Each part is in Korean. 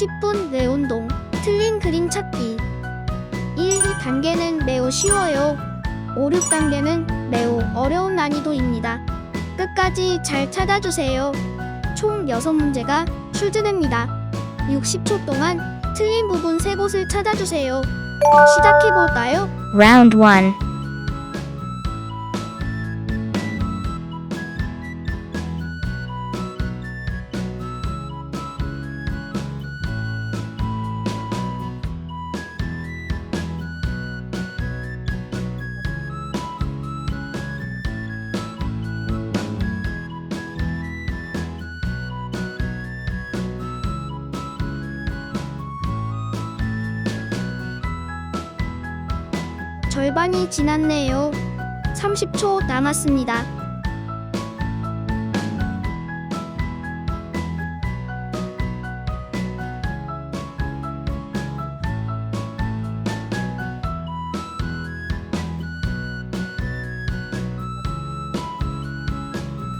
10분 뇌 운동. 틀린 그림 찾기. 1, 2단계는 매우 쉬워요. 5, 6단계는 매우 어려운 난이도입니다. 끝까지 잘 찾아주세요. 총 6문제가 출제됩니다. 60초 동안 틀린 부분 3곳을 찾아주세요. 시작해볼까요? Round 1. 절반이 지났네요. 30초 남았습니다.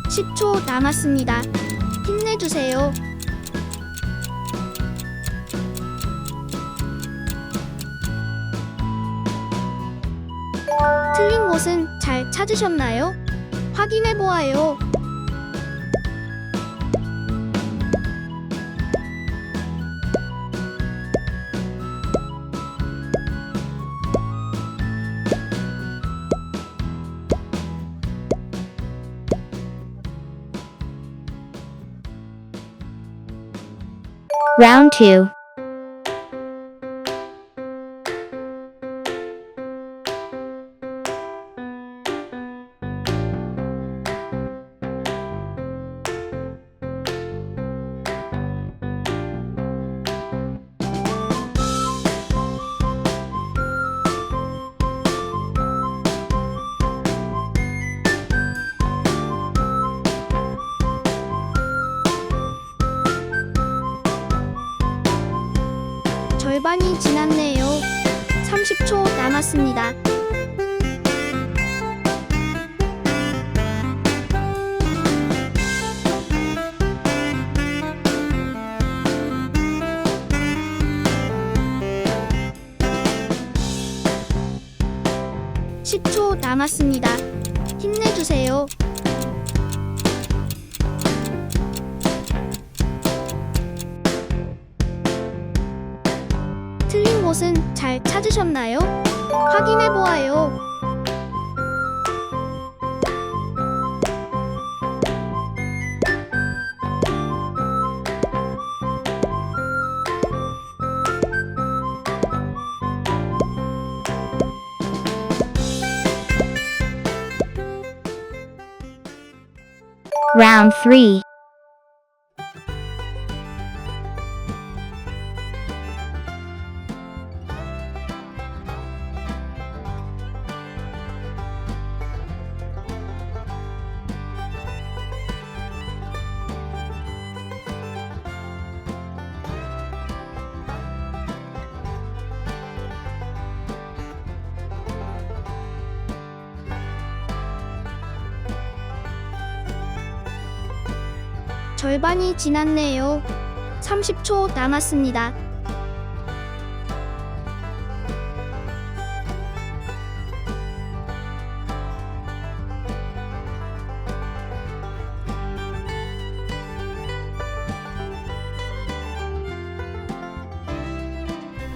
(10초) 남았습니다. 힘내주세요. 곳은 잘 찾으셨나요? 확인해 보아요. Round 2. 절반이 지났네요. 30초 남았습니다. (10초) 남았습니다. 힘내주세요. 곳은 잘 찾으셨나요? 확인해 보아요. Round 3. 절반이 지났네요. 30초 남았습니다.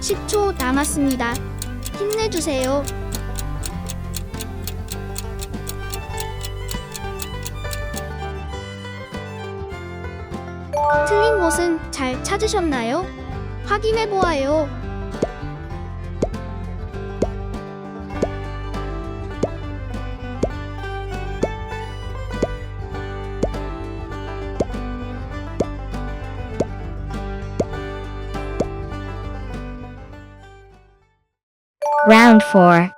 (10초) 남았습니다. 힘내주세요. 곳은 잘 찾으셨나요? 확인해 보아요. Round 4.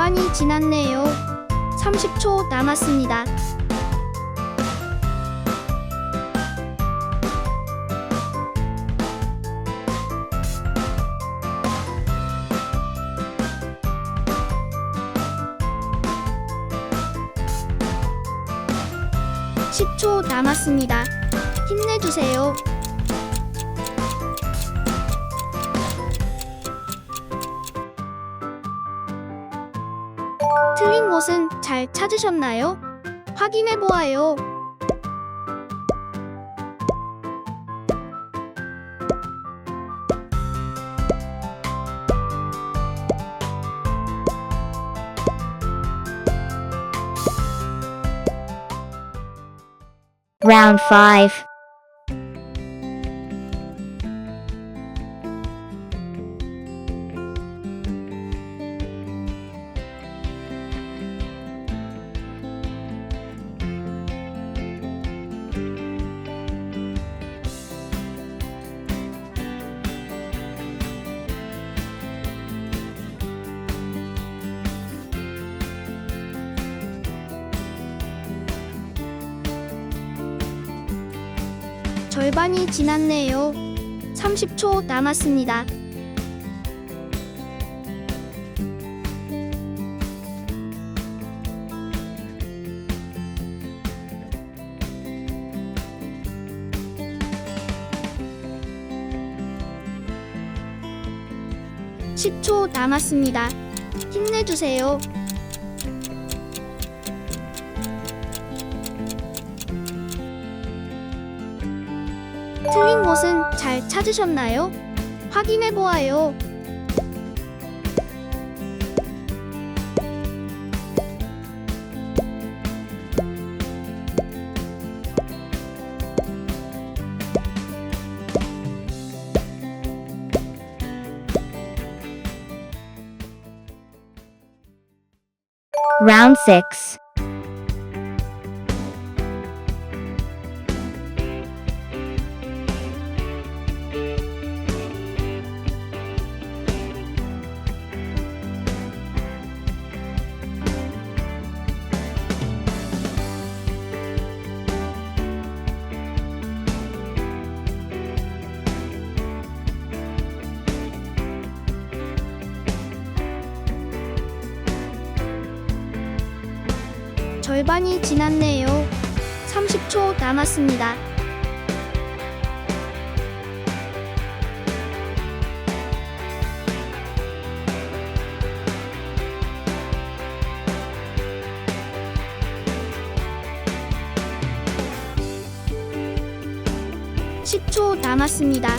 절반이 지났네요. 30초 남았습니다. 남았습니다. 힘내주세요. 곳은 잘 찾으셨나요? 확인해 보아요. Round 5. 절반이 지났네요. 30초 남았습니다. 십초 남았습니다. 힘내주세요. 잘 찾으셨나요? 확인해 보아요. Round 6. 절반이 지났네요. 30초 남았습니다. 십초 남았습니다.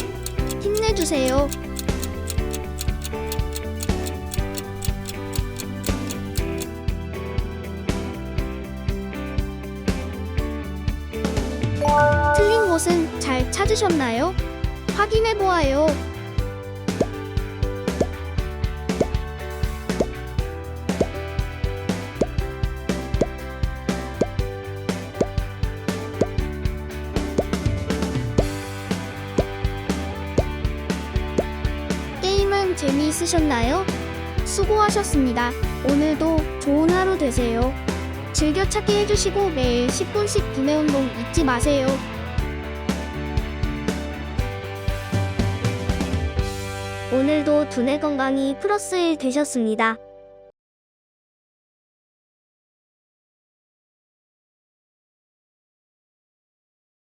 힘내주세요. 잘 찾으셨나요? 확인해 보아요. 게임은 재미있으셨나요? 수고하셨습니다. 오늘도 좋은 하루 되세요. 즐겨찾기 해주시고 매일 10분씩 두뇌 운동 잊지 마세요. 오늘도 두뇌 건강이 플러스 1 되셨습니다.